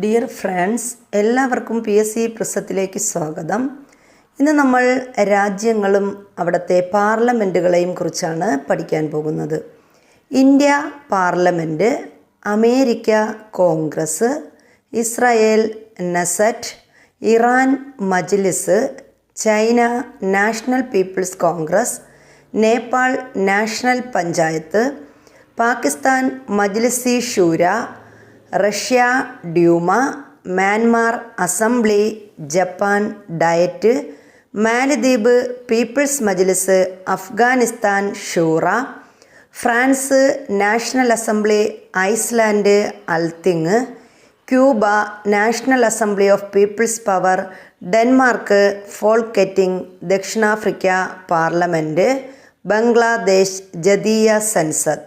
Dear friends എല്ലാവർക്കും P S C പ്രസത്തിലേക്ക് സ്വാഗതം. ഇന്ന് നമ്മൾ രാജ്യങ്ങളും അവിടുത്തെ പാർലമെന്റുകളെയും കുറിച്ചാണ് പഠിക്കാൻ പോകുന്നത്. India parliament America Congress Israel Knesset Iran Majlis China national people's congress Nepal national Panchayat Pakistan Majlis Shura Russia Duma Myanmar assembly Japan diet Maldives people's Majlis Afghanistan Shura France national assembly Iceland Althing Cuba national assembly of people's power Denmark Folketing ദക്ഷിണാഫ്രിക്ക parliament Bangladesh Jatiya Sansad.